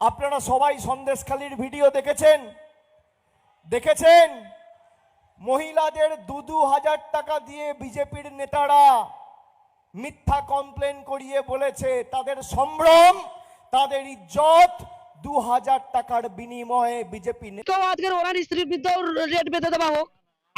আপনারা সবাই সন্দেশখালির ভিডিও দেখেছেন? দেখেছেন? মহিলাদের দু দু হাজার টাকা দিয়ে বিজেপির নেতারা মিথ্যা কমপ্লেন করিয়ে বলেছে। তাদের সম্ভ্রম, তাদের ইজ্জত দু হাজার টাকার বিনিময়ে বিজেপি তো আজকের ওনার স্ত্রীর রেট বেঁধে দেওয়া হোক।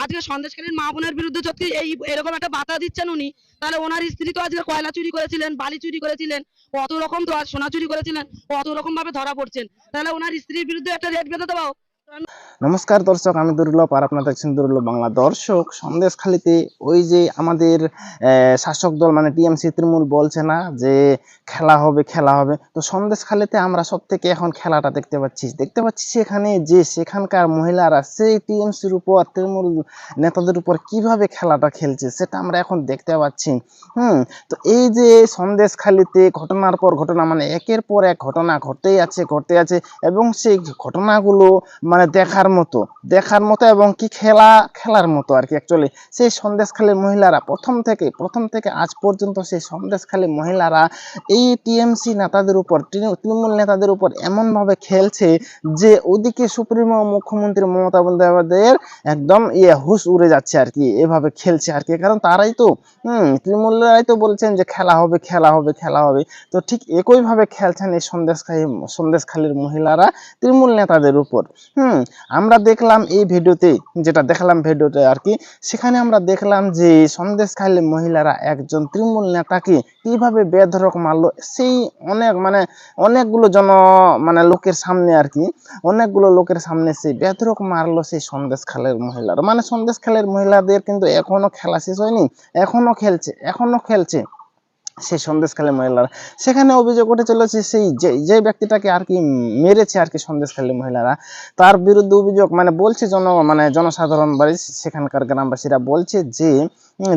আজকে সন্দেশকালীন মা বোনের বিরুদ্ধে যদি এই এরকম একটা বাতা দিচ্ছেন উনি, তাহলে ওনার স্ত্রী তো আজকে কয়লা চুরি করেছিলেন, বালি চুরি করেছিলেন, কত রকম তো আর সোনা চুরি করেছিলেন, কত রকম ভাবে ধরা পড়ছেন। তাহলে ওনার স্ত্রীর বিরুদ্ধে একটা রেট বেঁধে দেওয়া নমস্কার দর্শক, আমি দুর্লভ আর আপনারা দেখছেন দুর্লভ বাংলা। দর্শক, সন্দেশখালিতে ওই যে আমাদের শাসক দল মানে টিএমসি তৃণমূল বলছে না যে খেলা হবে খেলা হবে। তো সন্দেশখালিতে আমরা সব থেকে এখন খেলাটা দেখতে পাচ্ছি। দেখতে পাচ্ছি সেখানে যে সেখানকার মহিলারা, সেই টিএমসির উপর, তৃণমূল নেতাদের উপর কীভাবে খেলাটা খেলছে সেটা আমরা এখন দেখতে পাচ্ছি। হুম, তো এই যে সন্দেশখালিতে ঘটনার পর ঘটনা মানে একের পর এক ঘটনা ঘটেই আছে ঘটে আছে এবং সেই ঘটনাগুলো মানে দেখার মতো দেখার মতো এবং কি খেলা, খেলার মতো আর কি অ্যাকচুয়ালি সেই সন্দেশখালী মহিলারা প্রথম থেকে প্রথম থেকে আজ পর্যন্ত সেই সন্দেশখালী মহিলারা এই টিএমসি নেতাদের উপর তৃণমূল নেতাদের উপর এমনভাবে খেলছে যে ওদিকে সুপ্রিমো মুখ্যমন্ত্রী মমতা বন্দ্যোপাধ্যায়ের একদম ইয়ে হুশ উড়ে যাচ্ছে আর কি, এভাবে খেলছে আর কি। কারণ তারাই তো, হুম, তৃণমূলেরাই তো বলছেন যে খেলা হবে খেলা হবে খেলা হবে। তো ঠিক একইভাবে খেলছেন এই সন্দেশখালী, সন্দেশখালীর মহিলারা তৃণমূল নেতাদের উপর। হুম আমরা দেখলাম এই ভিডিওতে, যেটা দেখলাম ভিডিওতে আর কি, সেখানে আমরা দেখলাম যে সন্দেশখালী মহিলারা একজন তৃণমূল নেতাকে কীভাবে বেধরক মারলো, সেই অনেক মানে অনেকগুলো জন মানে লোকের সামনে আর কি, অনেকগুলো লোকের সামনে সেই বেধরক মারলো সেই সন্দেশ খালের মহিলারা। মানে সন্দেশ খালের মহিলাদের কিন্তু এখনও খেলা শেষ হয়নি, এখনও খেলছে এখনও খেলছে। সেই সন্দেশখালী মহিলারা। সেখানে অভিযোগ উঠে চলেছে সেই যে যে ব্যক্তিটাকে আর কি মেরেছে আর কি সন্দেশখালী মহিলারা। তার বিরুদ্ধে অভিযোগ মানে বলছে জন মানে জনসাধারণ বাড়ি সেখানকার গ্রামবাসীরা বলছে যে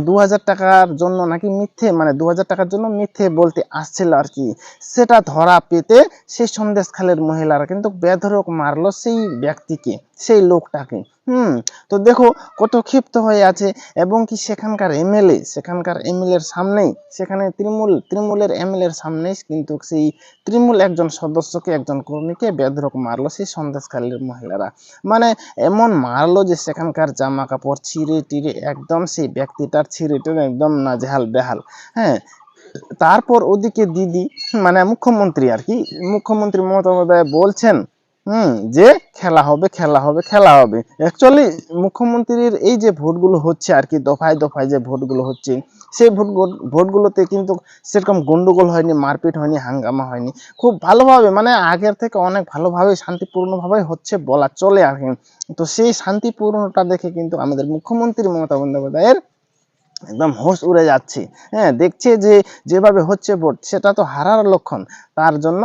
দু হাজার টাকার জন্য নাকি মিথ্যে মানে দু হাজার টাকার জন্য মিথ্যে বলতে আসছিল আর কি। সেটা ধরা পেতে সেই সন্দেশখালের মহিলারা কিন্তু বেধরক মারলো সেই ব্যক্তিকে, সেই লোকটাকে। হুম, তো দেখো কত ক্ষিপ্ত হয়ে আছে। এবং কি সেখানকার এমএলএ, সেখানকার এমএলএর সামনেই, সেখানে তৃণমূল, তৃণমূলের এমএলএর সামনেই কিন্তু সেই তৃণমূল একজন সদস্যকে, একজন কর্মীকে বেধরক মারলো সেই সন্দেশখালীর মহিলারা। মানে এমন মারলো যে সেখানকার জামা কাপড় ছিঁড়ে টিড়ে একদম সেই ব্যক্তিটার ছিঁড়ে টিড়ে একদম নাজেহাল, বেহাল হ্যাঁ? তারপর ওদিকে দিদি মানে মুখ্যমন্ত্রী আর কি, মুখ্যমন্ত্রী মমতা বন্দ্যোপাধ্যায় বলছেন, হুম, যে খেলা হবে খেলা হবে খেলা হবে। অ্যাকচুয়ালি মুখ্যমন্ত্রীর এই যে ভোটগুলো হচ্ছে আর কি, দফায় দফায় যে ভোটগুলো হচ্ছে, সেই ভোট ভোটগুলোতে কিন্তু সেরকম গন্ডগোল হয়নি, মারপিট হয়নি, হাঙ্গামা হয়নি। খুব ভালোভাবে মানে আগের থেকে অনেক ভালোভাবে, শান্তিপূর্ণভাবে হচ্ছে বলা চলে আর কি। তো সেই শান্তিপূর্ণটা দেখে কিন্তু আমাদের মুখ্যমন্ত্রী মমতা বন্দ্যোপাধ্যায়ের একদম হোশ উড়ে যাচ্ছে। হ্যাঁ দেখছে যে যেভাবে হচ্ছে ভোট সেটা তো হারার লক্ষণ। তার জন্য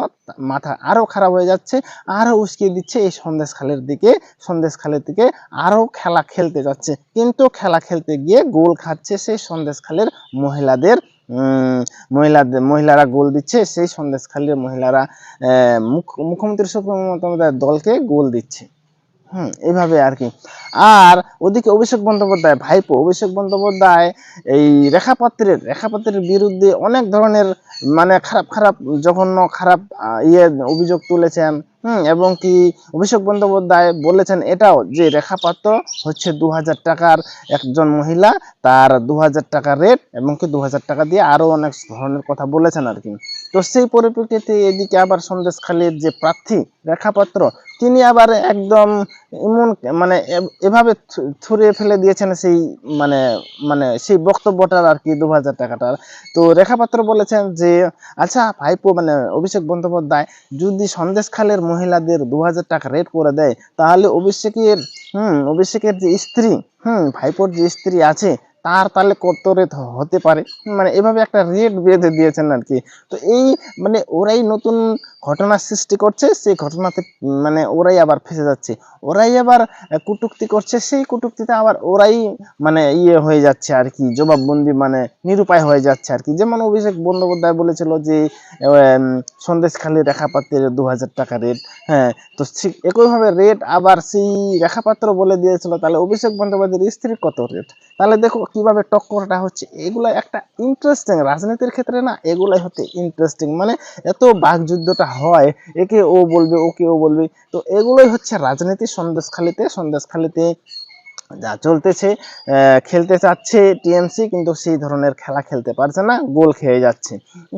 মাথা আরও খারাপ হয়ে যাচ্ছে আরও উস্কিয়ে দিচ্ছে, এই সন্দেশখালের দিকে সন্দেশখালের দিকে আরও খেলা খেলতে যাচ্ছে। কিন্তু খেলা খেলতে গিয়ে গোল খাচ্ছে সেই সন্দেশখালের মহিলাদের মহিলাদের মহিলারা গোল দিচ্ছে, সেই সন্দেশখালীর মহিলারা মুখ্যমন্ত্রী সুপ্রিমো, মমতা দলকে গোল দিচ্ছে। হুম এইভাবে আর কি আর ওদিকে অভিষেক বন্দ্যোপাধ্যায়, ভাইপো, অভিষেক বন্দ্যোপাধ্যায় এই রেখাপাত্রের রেখাপাত্রের বিরুদ্ধে অনেক ধরনের মানে খারাপ খারাপ, জঘন্য খারাপ ইয়ে অভিযোগ তুলেছেন। হুম, এবং কি অভিষেক বন্দ্যোপাধ্যায় বলেছেন এটাও যে রেখাপাত্র হচ্ছে দু হাজার টাকার একজন মহিলা, তার দু হাজার টাকা রেট এবং কি দু হাজার টাকা দিয়ে আরও অনেক ধরনের কথা বলেছেন আর কি তো সেই পরিপ্রেক্ষিতে এদিকে আবার সন্দেশখালীর যে প্রার্থী রেখাপাত্র, তিনি আবার একদম এমন মানে এভাবে থুড়ে ফেলে দিয়েছেন সেই মানে মানে সেই বক্তব্যটার আর কি দু হাজার টাকাটার তো রেখাপাত্র বলেছেন যে আচ্ছা ভাইপো মানে অভিষেক বন্দ্যোপাধ্যায় যদি সন্দেশখালের মহিলাদের দু হাজার টাকা রেট করে দেয়, তাহলে অভিষেকের, হুম, অভিষেকের যে স্ত্রী, হুম, ভাইপোর যে স্ত্রী আছে তার তাহলে কত রেট হতে পারে। মানে এভাবে একটা রেট বেঁধে দিয়েছেন আর কি। তো এই মানে ওরাই নতুন ঘটনা সৃষ্টি করছে, সেই ঘটনাতে মানে ওরাই আবার ফেসে যাচ্ছে। ওরাই আবার কটূক্তি করছে, সেই কটূক্তিতে আবার ওরাই মানে ইয়ে হয়ে যাচ্ছে আর কি, জবাববন্দি মানে নিরুপায় হয়ে যাচ্ছে আর কি। যেমন অভিষেক বন্দ্যোপাধ্যায় বলেছিল যে সন্দেশখালী রেখাপাত্রের দু হাজার টাকা রেট। হ্যাঁ তো ঠিক একইভাবে রেট আবার সেই রেখাপাত্র বলে দিয়েছিল। তাহলে অভিষেক বন্দ্যোপাধ্যায়ের স্ত্রীর কত রেট? তাহলে দেখো কীভাবে টক্করটা হচ্ছে। এগুলো একটা ইন্টারেস্টিং রাজনীতির ক্ষেত্রে না, এগুলাই হচ্ছে ইন্টারেস্টিং মানে এত বাকযুদ্ধটা হয়, একে ও বলবে, ওকে ও বলবে। তো এগুলোই হচ্ছে রাজনীতি সন্দেশখালিতে। সন্দেশখালিতে যা চলতেছে খেলতে চাচ্ছে টিএমসি, কিন্তু সেই ধরনের খেলা খেলতে পারছে না, গোল খেয়ে যাচ্ছে।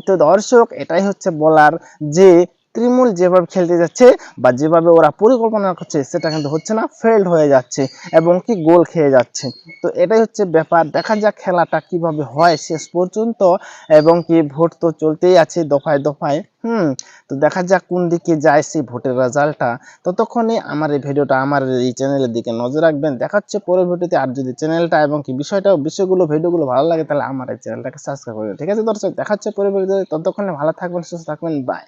তো দর্শক, এটাই হচ্ছে বলার যে তৃণমূল যেভাবে খেলতে যাচ্ছে বা যেভাবে ওরা পরিকল্পনা করছে, সেটা কিন্তু হচ্ছে না ফেল্ড হয়ে যাচ্ছে এবং কি গোল খেয়ে যাচ্ছে। তো এটাই হচ্ছে ব্যাপার। দেখা যাক খেলাটা কীভাবে হয় শেষ পর্যন্ত এবং কি ভোট তো চলতেই আছে দফায় দফায়। হুম, তো দেখা যাক কোন দিকে যায় সেই ভোটের রেজাল্টটা। ততক্ষণে আমার এই ভিডিওটা, আমার এই চ্যানেলের দিকে নজর রাখবেন। দেখা হচ্ছে পরের ভিডিওতে। আর যদি চ্যানেলটা এবং কি বিষয়টা বিষয়গুলো, ভিডিওগুলো ভালো লাগে তাহলে আমার এই চ্যানেলটাকে সাবস্ক্রাইব করবেন ঠিক আছে দর্শক, দেখা হচ্ছে পরের ভিডিওতে। ততক্ষণে ভালো থাকবেন, সুস্থ থাকবেন। বাই